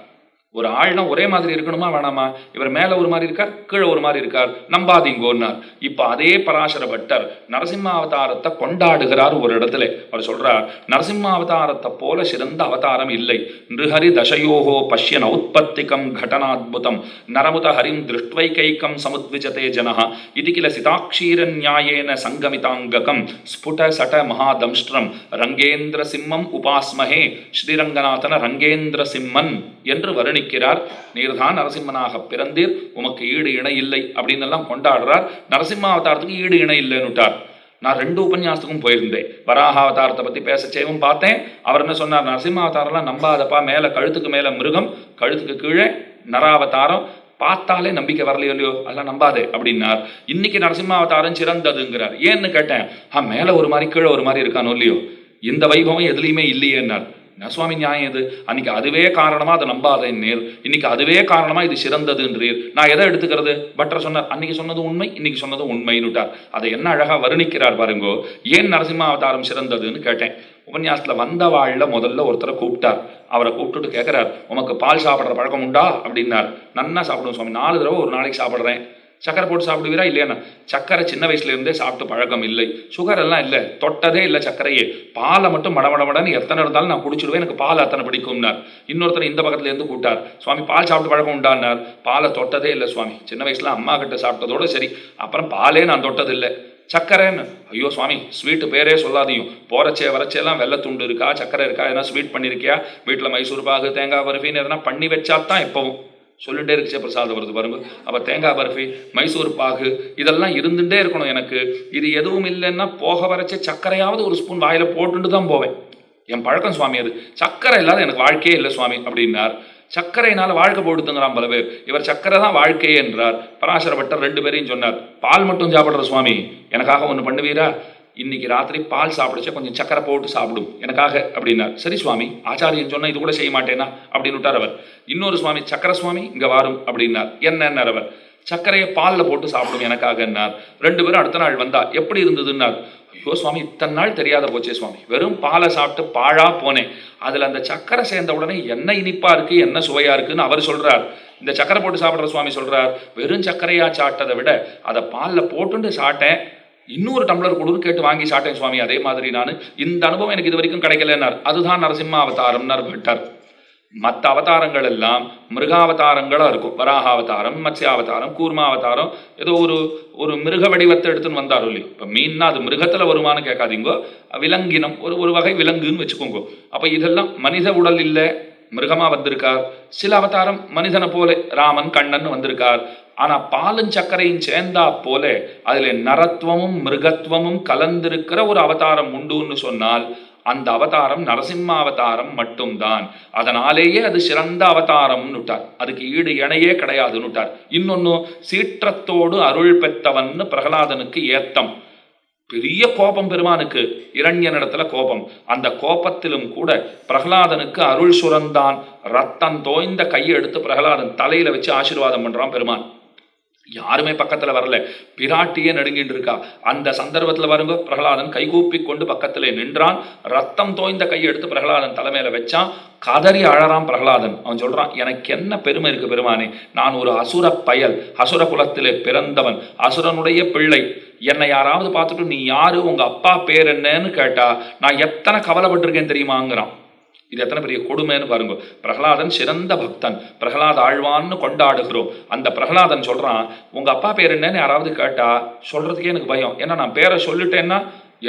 Speaker 1: ஒரு ஆள்னா ஒரே மாதிரி இருக்கணுமா? வேணாமா? இவர் மேல ஒரு மாதிரி இருக்கார் கீழே ஒரு மாதிரி இருக்கார். நம்பாதீங்கோன்னார். இப்ப அதே பராசர பட்டர் நரசிம்ம அவதாரத்தை கொண்டாடுகிறார் ஒரு இடத்துல. அவர் சொல்றார் நரசிம்ம அவதாரத்தை போல சிறந்த அவதாரம் இல்லை. நிருஹரி தசயோகோ பஷ்யன் ஔத்பத்திகம் கடனாத்புதம் நரமுத ஹரிம் திருஷ்ட்வைகைக்கம் சமுத்விஜதே ஜனஹா. இது கில சிதாட்சீர நியாயேன சங்கமிதாங்ககம். ஸ்புட சட மகாதம்ஷ்டிரம் ரங்கேந்திர சிம்மம் உபாஸ்மஹே. ஸ்ரீரங்கநாதன ரங்கேந்திர சிம்மன் என்று வருணி வருணிக்கிறார் நீர்தான் நரசிம்மனாக பிறந்தீர் உமக்கு ஈடு இணை இல்லை அப்படின்னு எல்லாம் கொண்டாடுறார். நரசிம்ம அவதாரத்துக்கு ஈடு இணை இல்லைன்னுட்டார். நான் ரெண்டு உபன்யாசத்துக்கும் போயிருந்தேன். வராக அவதாரத்தை பற்றி பேசச்சேவும் பார்த்தேன். அவர் என்ன சொன்னார்? நரசிம்ம அவதாரம்லாம் நம்பாதப்பா மேலே கழுத்துக்கு மேலே மிருகம் கழுத்துக்கு கீழே நராவதாரம். பார்த்தாலே நம்பிக்கை வரலையோ இல்லையோ அதெல்லாம் நம்பாதே அப்படின்னார். இன்னைக்கு நரசிம்ம அவதாரம் சிறந்ததுங்கிறார். ஏன்னு கேட்டேன் ஆ மேலே ஒரு மாதிரி கீழே ஒரு மாதிரி இருக்கானோ இல்லையோ? இந்த வைபவம் எதுலேயுமே இல்லையேன்னார். என்ன சுவாமி நியாயம் இது? அன்னைக்கு அதுவே காரணமா அதை நம்பாதேன்னீர் இன்னைக்கு அதுவே காரணமா இது சிறந்ததுன்றீர். நான் எதை எடுத்துக்கிறது? பட்டர் சொன்னார் அன்னைக்கு சொன்னது உண்மை இன்னைக்கு சொன்னது உண்மைன்னுட்டார். அதை என்ன அழகா வருணிக்கிறார் பாருங்கோ. ஏன் நரசிம்ம அவதாரம் சிறந்ததுன்னு கேட்டேன். உபன்யாசத்துல வந்த வாழில முதல்ல ஒருத்தரை கூப்பிட்டார். அவரை கூப்பிட்டுட்டு கேட்கிறார் உமக்கு பால் சாப்பிட்ற பழக்கம் உண்டா? அப்படின்னார். நன்னா சாப்பிடுவோம் சுவாமி. நாலு தடவை ஒரு நாளைக்கு சாப்பிட்றேன். சக்கரை போட்டு சாப்பிடுவீரா இல்லையாண்ணா சக்கரை சின்ன வயசுல இருந்தே சாப்பிட்டு பழக்கம் இல்லை. சுகர் எல்லாம் இல்லை. தொட்டதே இல்லை சக்கரையே பாலை மட்டும் மடமடமடன்னு எத்தனை இருந்தாலும் நான் குடிச்சிடுவேன். எனக்கு பால் அத்தனை பிடிக்கும்னார். இன்னொருத்தர் இந்த பக்கத்துல இருந்து கூட்டார் சுவாமி பால் சாப்பிட்டு பழக்கம் உண்டான்னார் பாலை தொட்டதே இல்லை சுவாமி. சின்ன வயசுல அம்மா கிட்ட சாப்பிட்டதோட சரி. அப்புறம் பாலே நான் தொட்டது இல்லை சக்கரைன்னு ஐயோ சுவாமி ஸ்வீட்டு பேரே சொல்லாதையும் போறச்சே வரச்சேலாம் வெள்ளத்துண்டு இருக்கா? சக்கரை இருக்கா? எதனா ஸ்வீட் பண்ணியிருக்கியா வீட்டில் மைசூர் பாகு தேங்காய் பர்ஃபின்னு எதனா பண்ணி வச்சா தான் எப்பவும். சொல்லிகிட்டே இருக்கு பிரசாதம் வருது பாருங்க அப்போ தேங்காய் பர்ஃபி மைசூர் பாகு இதெல்லாம் இருந்துகிட்டே இருக்கணும் எனக்கு. இது எதுவும் இல்லைன்னா போக வரைச்ச சர்க்கரையாவது ஒரு ஸ்பூன் வாயில் போட்டுட்டு தான் போவேன். என் பழக்கம் சுவாமி அது. சக்கரை இல்லாத எனக்கு வாழ்க்கையே இல்லை சுவாமி அப்படின்னார். சர்க்கரையினால் வாழ்க்கை போடுத்துங்கிறான் பல பேர் இவர் சக்கரை தான் வாழ்க்கையே என்றார். பராசர பட்டர் ரெண்டு பேரையும் சொன்னார். பால் மட்டும் சாப்பிட்ற சுவாமி எனக்காக ஒன்று பண்ணுவீரா? இன்னைக்கு ராத்திரி பால் சாப்பிடுச்சா கொஞ்சம் சக்கரை போட்டு சாப்பிடும். எனக்காக அப்படின்னார். சரி சுவாமி ஆச்சாரியன் சொன்னால் இது கூட செய்ய மாட்டேனா? அப்படின்னு விட்டார் அவர். இன்னொரு சுவாமி சக்கர சுவாமி இங்கே வாரும் அப்படின்னார். என்னன்னார் அவர்? சர்க்கரையை பாலில் போட்டு சாப்பிடும் எனக்காகன்னார். ரெண்டு பேரும் அடுத்த நாள் வந்தா எப்படி இருந்ததுன்னார். ஐயோ சுவாமி இத்தனை நாள் தெரியாத போச்சே சுவாமி. வெறும் பாலை சாப்பிட்டு பாழா போனேன். அதில் அந்த சக்கரை சேர்ந்த உடனே என்ன இனிப்பா இருக்கு என்ன சுவையா இருக்குன்னு அவர் சொல்றார். இந்த சக்கரை போட்டு சாப்பிட்ற சுவாமி சொல்றார் வெறும் சக்கரையா சாப்பிட்டதை விட அதை பாலில் போட்டுண்டு சாப்பிட்டேன். இன்னொரு டம்ளர் கொடுன்னு கேட்டு வாங்கி சாட்டேன் சுவாமி அதே மாதிரி நான். இந்த அனுபவம் எனக்கு இது வரைக்கும் கிடைக்கலன்னார். அதுதான் நரசிம்ம அவதாரம்னார் பட்டார் மற்ற அவதாரங்கள் எல்லாம் மிருகாவதாரங்களாக இருக்கும். வராக அவதாரம் மத்ஸ்யாவதாரம் கூர்மாவதாரம் ஏதோ ஒரு ஒரு மிருக வடிவத்தை எடுத்துன்னு வந்தாரோ இல்லையோ. இப்போ மீன்னா அது மிருகத்தில் வருமானு கேட்காதீங்கோ. விலங்கினம் ஒரு ஒரு வகை விலங்குன்னு வச்சுக்கோங்க. அப்போ இதெல்லாம் மனித உடல் இல்லை மிருகமா வந்திருக்கார். சில அவதாரம் மனிதனை போல ராமன் கண்ணன் வந்திருக்கார். ஆனா பாலும் சர்க்கரையும் சேர்ந்தா போல அதுல நரத்துவமும் மிருகத்துவமும் கலந்திருக்கிற ஒரு அவதாரம் உண்டுன்னு சொன்னால் அந்த அவதாரம் நரசிம்ம அவதாரம் மட்டும்தான். அதனாலேயே அது சிறந்த அவதாரம்னு விட்டார். அதுக்கு ஈடு இணையே கிடையாதுன்னு விட்டார். இன்னொன்னு சீற்றத்தோடு அருள் பெற்றவன்னு பிரகலாதனுக்கு ஏத்தம். பெரிய கோபம் பெருமானுக்கு இரண்யனிடத்துல கோபம். அந்த கோபத்திலும் கூட பிரகலாதனுக்கு அருள் சுரந்தான். ரத்தம் தோய்ந்த கையை எடுத்து பிரகலாதன் தலையில வச்சு ஆசீர்வாதம் பண்றான் பெருமான். யாருமே பக்கத்துல வரல. பிராட்டியே நடுங்கிட்டு இருக்கா. அந்த சந்தர்ப்பத்துல வருங்க பிரகலாதன் கைகூப்பி கொண்டு பக்கத்துல நின்றான். ரத்தம் தோய்ந்த கையெடுத்து பிரகலாதன் தலைமையில வச்சான். கதறி அழறான் பிரகலாதன். அவன் சொல்றான் எனக்கு என்ன பெருமை இருக்கு பெருமானே? நான் ஒரு அசுர பயல் அசுர குலத்திலே பிறந்தவன் அசுரனுடைய பிள்ளை. என்னை யாராவது பார்த்துட்டு நீ யாரு? உங்க அப்பா பேர் என்னன்னு கேட்டா நான் எத்தனை கவலைப்பட்டிருக்கேன் தெரியுமாங்கிறான். இது எத்தனை பெரிய கொடுமைன்னு பாருங்க. பிரகலாதன் சிறந்த பக்தன். பிரகலாத ஆழ்வான்னு கொண்டாடுகிறோம். அந்த பிரகலாதன் சொல்றான் உங்க அப்பா பேர் என்னன்னு யாராவது கேட்டா சொல்றதுக்கே எனக்கு பயம். ஏன்னா நான் பேரை சொல்லிட்டேன்னா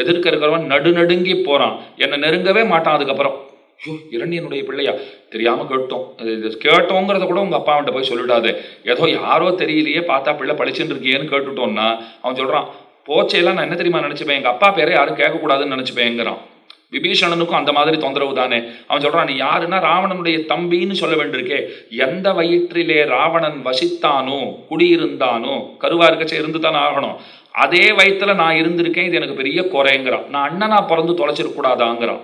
Speaker 1: எதிர்க்க இருக்கிறவன் நடுநடுங்கி போறான். என்னை நெருங்கவே மாட்டான் அதுக்கப்புறம். ஐயோ இரண்டியனுடைய பிள்ளையா? தெரியாம கேட்டோம். அது இது கேட்டோங்கிறத கூட உங்க அப்பாவிட்ட போய் சொல்லிடாது. ஏதோ யாரோ தெரியலையே பார்த்தா பிள்ளை படிச்சுட்டு இருக்கியேன்னு கேட்டுட்டோம்னா அவன் சொல்றான் போச்சையெல்லாம் நான் என்ன தெரியுமா நினைச்சுப்பேன்? எங்க அப்பா பேரை யாரும் கேட்கக்கூடாதுன்னு நினைச்சுப்பேங்கிறான். விபீஷணனுக்கும் அந்த மாதிரி தொந்தரவு தானே? அவன் சொல்றான் நீ யாருன்னா ராவணனுடைய தம்பின்னு சொல்ல வேண்டியிருக்கே. எந்த வயிற்றிலே ராவணன் வசித்தானோ குடியிருந்தானோ கருவா இருக்கச்சே இருந்து தானே ஆகணும். அதே வயிற்றுல நான் இருந்திருக்கேன் இது எனக்கு பெரிய குறைங்கிறான். நான் அண்ணனா பிறந்து தொலைச்சிடக்கூடாதாங்கிறான்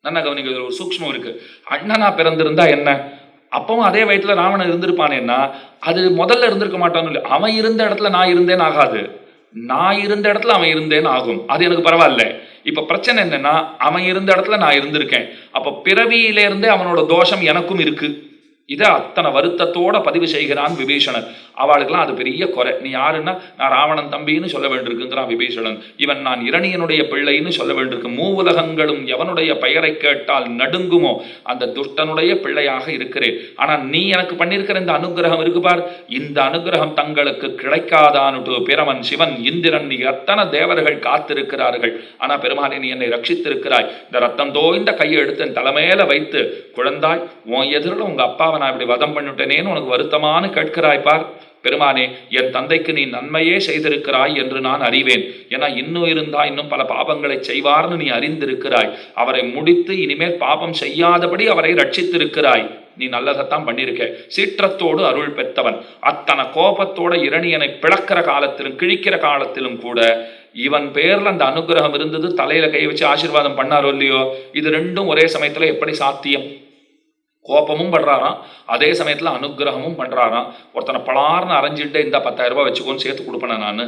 Speaker 1: நல்லா கவனிக்க ஒரு சூக்ஷ்மம் இருக்கு. அண்ணனா பிறந்திருந்தா என்ன? அப்பவும் அதே வயிற்றுல ராவணன் இருந்திருப்பானேன்னா அது முதல்ல இருந்திருக்க மாட்டான்னு இல்லை. அவன் இருந்த இடத்துல நான் இருந்தேன்னு ஆகாது. நான் இருந்த இடத்துல அவன் இருந்தேன்னு ஆகும். அது எனக்கு பரவாயில்ல. இப்போ பிரச்சனை என்னன்னா அவன் இருந்த இடத்துல நான் இருந்திருக்கேன். அப்போ பிறவியிலேருந்தே அவனோட தோஷம் எனக்கும் இருக்குது இதை அத்தனை வருத்தத்தோட பதிவு செய்கிறான் விபீஷணன். அவளுக்கெல்லாம் அது பெரிய குறை. நீ யாருன்னா நான் ராவணன் தம்பின்னு சொல்ல வேண்டியிருக்குங்கிறான் விபீஷணன். இவன் நான் இரணியனுடைய பிள்ளைன்னு சொல்ல வேண்டியிருக்கு மூவுலகங்களும் எவனுடைய பெயரை கேட்டால் நடுங்குமோ அந்த துஷ்டனுடைய பிள்ளையாக இருக்கிறேன். ஆனால் நீ எனக்கு பண்ணியிருக்கிற இந்த அனுகிரகம் இருக்கு பார். இந்த அனுகிரகம் தங்களுக்கு கிடைக்காதானுட்டு பிரமன் சிவன் இந்திரன் எத்தனை தேவர்கள் காத்திருக்கிறார்கள். ஆனால் பெருமானே நீ என்னை ரட்சித்திருக்கிறாய். இந்த ரத்தம் தோய்ந்த கையை எடுத்து என் தலைமையில வைத்து குழந்தாய் உன் எதிரில் உங்க அப்பாவை நான் இப்படி வதம் பண்ணிட்டேனேன்னு உனக்கு வருத்தமானு கேட்கிறாய் பார். பெருமானே என் தந்தைக்கு நீ நன்மையே செய்திருக்கிறாய் என்று நான் அறிவேன். ஏன்னா இன்னும் இருந்தா இன்னும் பல பாபங்களை செய்வார்னு நீ அறிந்திருக்கிறாய். அவரை முடித்து இனிமேல் பாபம் செய்யாதபடி அவரை ரட்சித்திருக்கிறாய். நீ நல்லதைத்தான் பண்ணியிருக்க. சீற்றத்தோடு அருள் பெற்றவன். அத்தனை கோபத்தோட இரணியனை பிளக்கிற காலத்திலும் கிழிக்கிற காலத்திலும் கூட இவன் பேர்ல அந்த அனுகிரகம் இருந்தது தலையில கை வச்சு ஆசீர்வாதம் பண்ணாரோ இல்லையோ? இது ரெண்டும் ஒரே சமயத்துல எப்படி சாத்தியம்? கோபமும் படுறாராம் அதே சமயத்தில் அனுகிரகமும் பண்ணுறாராம் ஒருத்தனை பலார்னு அரைஞ்சிட்டு இந்த பத்தாயிரம் ரூபாய் வச்சுக்கோன்னு சேர்த்து கொடுப்பேன் நான்?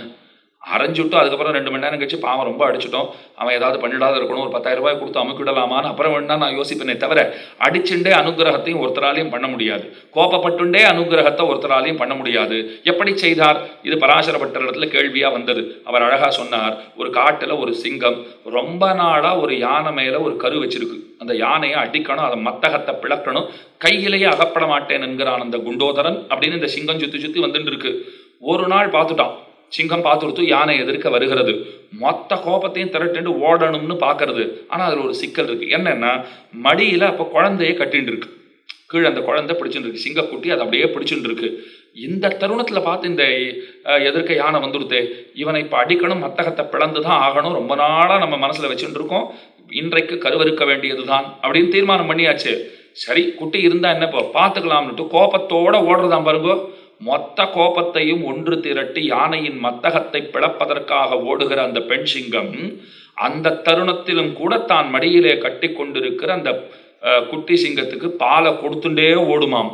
Speaker 1: அரைஞ்சுட்டு அதுக்கப்புறம் ரெண்டு மணி நேரம் கழிச்சு பாவம் ரொம்ப அடிச்சிட்டோம். அவன் ஏதாவது பண்ணிடாத இருக்கணும் ஒரு பத்தாயிரம் ரூபாய் கொடுத்து அமுக்கிடலாமான்னு அப்புறம் வேணா நான் யோசிப்பேனே தவிர அடிச்சுண்டே அனுகிரகத்தையும் ஒருத்தராலையும் பண்ண முடியாது. கோபப்பட்டுண்டே அனுகிரகத்தை ஒருத்தராலையும் பண்ண முடியாது. எப்படி செய்தார்? இது பராசரப்பட்ட இடத்துல கேள்வியாக வந்தது. அவர் அழகாக சொன்னார் ஒரு காட்டில் ஒரு சிங்கம் ரொம்ப நாளாக ஒரு யானை மேலே ஒரு கரு வச்சிருக்கு. அந்த யானையை அடிக்கணும் அதை மத்தகத்தை பிளக்கணும். கையிலேயே அகப்பட மாட்டேன் என்கிறான் அந்த குண்டோதரன் அப்படின்னு இந்த சிங்கம் சுற்றி சுற்றி வந்துட்டு இருக்கு. ஒரு நாள் பார்த்துட்டான். சிங்கம் பார்த்துடுத்து யானை எதிர்க்க வருகிறது. மொத்த கோபத்தையும் திரட்டுண்டு ஓடணும்னு பார்க்கறது. ஆனால் அதில் ஒரு சிக்கல் இருக்கு. என்னன்னா மடியில் அப்போ குழந்தைய கட்டின்னு இருக்கு. கீழே அந்த குழந்தை பிடிச்சுட்டு இருக்கு. சிங்கக்குட்டி அது அப்படியே பிடிச்சுட்டு இருக்கு. இந்த தருணத்தில் பார்த்து இந்த எதிர்க்க யானை வந்துடுதே. இவனை இப்போ அடிக்கணும் மத்தகத்தை பிளந்து தான் ஆகணும். ரொம்ப நாளாக நம்ம மனசில் வச்சுட்டு இருக்கோம். இன்றைக்கு கருவறுக்க வேண்டியதுதான் அப்படின்னு தீர்மானம் பண்ணியாச்சு. சரி குட்டி இருந்தால் என்ன இப்போ பார்த்துக்கலாம்னுட்டு கோபத்தோட ஓடுறதாம் பாருங்கோ. மொத்த கோபத்தையும் ஒன்று திரட்டி யானையின் மத்தகத்தை பிளப்பதற்காக ஓடுகிற அந்த பெண் சிங்கம் அந்த தருணத்திலும் கூட தான் மடியிலே கட்டி கொண்டிருக்கிற அந்த குட்டி சிங்கத்துக்கு பாலை கொடுத்துட்டே ஓடுமாம்.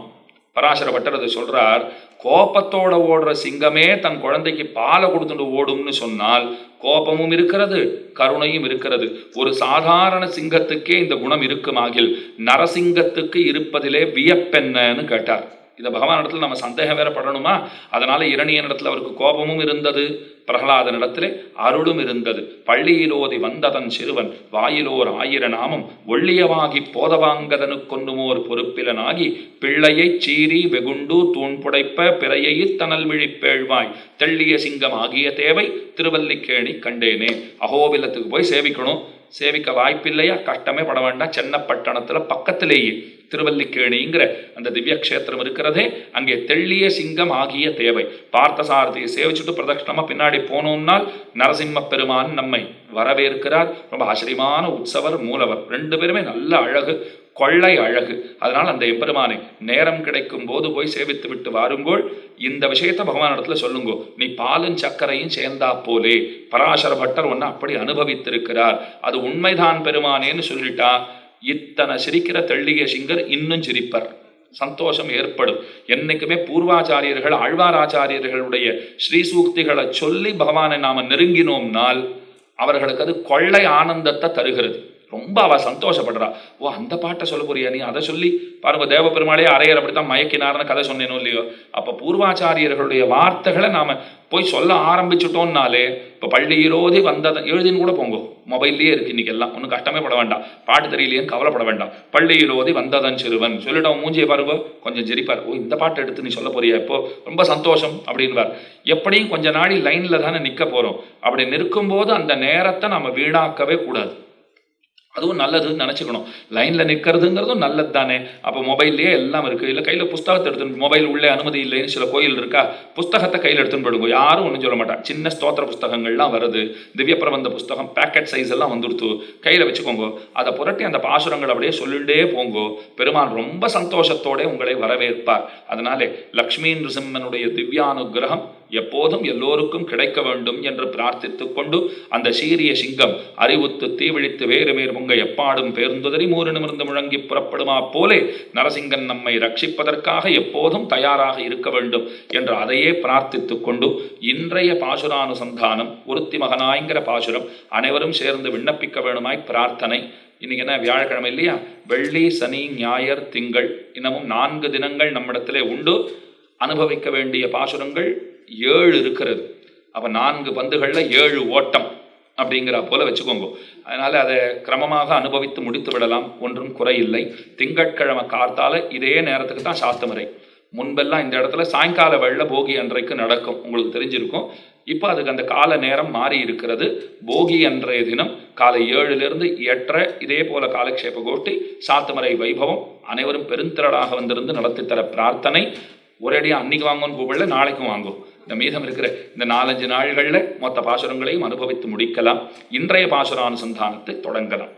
Speaker 1: பராசர பட்டர் அதை சொல்றார் கோபத்தோட ஓடுற சிங்கமே தன் குழந்தைக்கு பாலை கொடுத்துட்டு ஓடும்னு சொன்னால் கோபமும் இருக்கிறது கருணையும் இருக்கிறது. ஒரு சாதாரண சிங்கத்துக்கே இந்த குணம் இருக்குமாகில் நரசிங்கத்துக்கு இருப்பதிலே வியப்பென்னன்னு கேட்டார். இதை பகவான் இடத்துல நம்ம சந்தேகம் வேற படணுமா? அதனால இரணியன் இடத்துல அவருக்கு கோபமும் இருந்தது. பிரகலாதன் இடத்திலே அருளும் இருந்தது. பள்ளியிலோதி வந்ததன் சிறுவன் வாயிலோர் ஆயிர நாமம் ஒள்ளியவாகி போதவாங்கதனு கொண்டுமோர் பொறுப்பிலனாகி பிள்ளையைச் சீறி வெகுண்டு தூண் புடைப்ப பிறையைத் தனல் விழிப்பேழ்வாய் தெள்ளிய சிங்கம் ஆகிய தேவை திருவல்லிக்கேணி கண்டேனே. அகோவிலத்துக்கு போய் சேவிக்கணும். சேவிக்க வாய்ப்பில்லையா? கஷ்டமே பட வேண்டாம். சென்னப்பட்டணத்துல பக்கத்திலேயே திருவல்லிக்கேணிங்கிற அந்த திவ்ய க்ஷேத்திரம் இருக்கிறதே அங்கே தெள்ளிய சிங்கம் ஆகிய தேவை. பார்த்தசாரதியை சேவிச்சுட்டு பிரதட்சணமா பின்னாடி போனோம்னால் நரசிம்ம பெருமான் நம்மை வரவேற்கிறார். ரொம்ப ஆச்சரியமான உற்சவர் மூலவர். ரெண்டு பேருமே நல்ல அழகு. கொள்ளை அழகு. அதனால் அந்த எம்பெருமானை நேரம் கிடைக்கும் போது போய் சேவித்து விட்டு வாருங்கோள் இந்த விஷயத்தை பகவான் இடத்துல சொல்லுங்கோ. நீ பாலும் சர்க்கரையும் சேர்ந்தா போலே. பராசர பட்டர் ஒன்று அப்படி அனுபவித்திருக்கிறார். அது உண்மைதான் பெருமானேன்னு சொல்லிட்டா இத்தனை சிரிக்கிற தெள்ளிய சிங்கர் இன்னும் சிரிப்பர். சந்தோஷம் ஏற்படும். என்னைக்குமே பூர்வாச்சாரியர்கள் ஆழ்வாராச்சாரியர்களுடைய ஸ்ரீசூக்திகளை சொல்லி பகவானை நாம் நெருங்கினோம்னால் அவர்களுக்கு அது கொள்ளை ஆனந்தத்தை தருகிறது. ரொம்ப அவள் சந்தோஷப்படுறா. ஓ அந்த பாட்டை சொல்ல போறியா நீ? அதை சொல்லி பாருங்க தேவ பெருமாளே அரையர் அப்படித்தான் மயக்கினார்னு கதை சொன்னேனோ இல்லையோ? அப்போ பூர்வாச்சாரியர்களுடைய வார்த்தைகளை நாம போய் சொல்ல ஆரம்பிச்சுட்டோம்னாலே இப்போ பள்ளியிலோதி வந்ததை எழுதின்னு கூட போங்க. மொபைல்லேயே இருக்கு இன்னைக்கு எல்லாம். ஒன்றும் கஷ்டமே பட வேண்டாம். பாட்டு தெரியலையேன்னு கவலைப்பட வேண்டாம். பள்ளியிலோதி வந்ததன் சிறுவன். சொல்லிட்டோம் மூஞ்சியை பாருங்க கொஞ்சம் ஜெரிப்பார் ஓ இந்த பாட்டை எடுத்து நீ சொல்ல போறியா இப்போ? ரொம்ப சந்தோஷம் அப்படின்வார் எப்படியும் கொஞ்ச நாடி லைன்ல தானே நிற்க போறோம். அப்படி நிற்கும் போது அந்த நேரத்தை நம்ம வீணாக்கவே கூடாது. அதுவும் நல்லதுன்னு நினச்சிக்கணும். லைனில் நிற்கிறதுங்கிறதும் நல்லது தானே அப்போ மொபைல்லையே எல்லாம் இருக்குது இல்லை கையில் புஸ்தகத்தை எடுத்துன்னு மொபைல் உள்ளே அனுமதி இல்லைன்னு சில கோயில் இருக்கா? புஸ்தகத்தை கையில் எடுத்துன்னு போடுங்க யாரும் ஒன்றும் சொல்ல மாட்டாங்க. சின்ன ஸ்தோத்திர புஸ்தகங்கள்லாம் வருது. திவ்ய பிரபந்த புஸ்தகம் பேக்கெட் சைஸ் எல்லாம் வந்துடுத்து. கையில் வச்சுக்கோங்க. அதை புரட்டி அந்த பாசுரங்கள் அப்படியே சொல்லிட்டே போங்கோ. பெருமான் ரொம்ப சந்தோஷத்தோட உங்களை வரவேற்பார். அதனாலே லக்ஷ்மி நிருசிம்மனுடைய திவ்யானுகிரகம் எப்போதும் எல்லோருக்கும் கிடைக்க வேண்டும் என்று பிரார்த்தித்துக் கொண்டு அந்த சீரிய சிங்கம் அறிவுத்து தீவிழித்து வேறு மேர் முங்க எப்பாடும் பேருந்துதறி மூரிடமிருந்து முழங்கி புறப்படுமா போலே நரசிங்கன் நம்மை ரட்சிப்பதற்காக எப்போதும் தயாராக இருக்க வேண்டும் என்று அதையே பிரார்த்தித்துக் கொண்டு இன்றைய பாசுரானுசந்தானம் ஒருத்தி மகனாய்ங்கிற பாசுரம் அனைவரும் சேர்ந்து விண்ணப்பிக்க வேணுமாய் பிரார்த்தனை. இன்னைக்கு என்ன வியாழக்கிழமை இல்லையா? வெள்ளி சனி ஞாயர் திங்கள் இன்னமும் நான்கு தினங்கள் நம்மிடத்திலே உண்டு. அனுபவிக்க வேண்டிய பாசுரங்கள் ஏழு இருக்கிறது. அப்ப நான்கு பந்துகள்ல ஏழு ஓட்டம் அப்படிங்கிற போல வச்சுக்கோங்க. அதனால அதை கிரமமாக அனுபவித்து முடித்து விடலாம். ஒன்றும் குறையில்லை திங்கட்கிழமை கார்த்தால இதே நேரத்துக்கு தான் சாத்துமறை முன்பெல்லாம் இந்த இடத்துல சாயங்கால வெள்ள போகி அன்றைக்கு நடக்கும். உங்களுக்கு தெரிஞ்சிருக்கும். இப்போ அதுக்கு அந்த கால நேரம் மாறி இருக்கிறது. போகி அன்றைய தினம் காலை ஏழுலேருந்து எட்டரை இதே போல காலக்ஷேப கோஷ்டி சாத்துமறை வைபவம் அனைவரும் பெருந்திரளாக வந்திருந்து நடத்தி தர பிரார்த்தனை. ஒரேடியாக அன்னைக்கு வாங்கும்னு கூப்பிடல நாளைக்கும் வாங்கும் இந்த மீதம் இருக்கிற இந்த நாலஞ்சு நாள்களில் மொத்த பாசுரங்களையும் அனுபவித்து முடிக்கலாம். இன்றைய பாசுரானுசந்தானத்தை தொடங்கலாம்.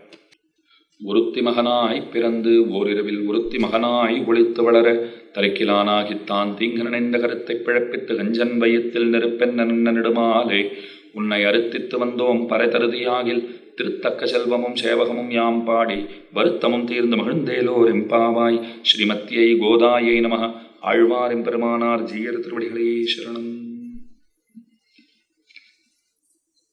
Speaker 1: ஒருத்தி மகனாய் பிறந்து ஓரிரவில் ஒருத்தி மகனாய் ஒளித்து வளர தரிக்கிலானாகித்தான் தீங்கன இந்த கருத்தை பிழப்பித்து கஞ்சன் வயத்தில் நெருப்பென்ன நெடுமாலே. உன்னை அறுத்தித்து வந்தோம் பரதருதியாகில் திருத்தக்க செல்வமும் சேவகமும் யாம் பாடி வருத்தமும் தீர்ந்து மகிழ்ந்தேலோர் எம்பாவாய். ஸ்ரீமத்தியை கோதாயை நம ஆழ்வார் எம்பெருமானார் ஜீயர் திருவடிகளே சரணம்.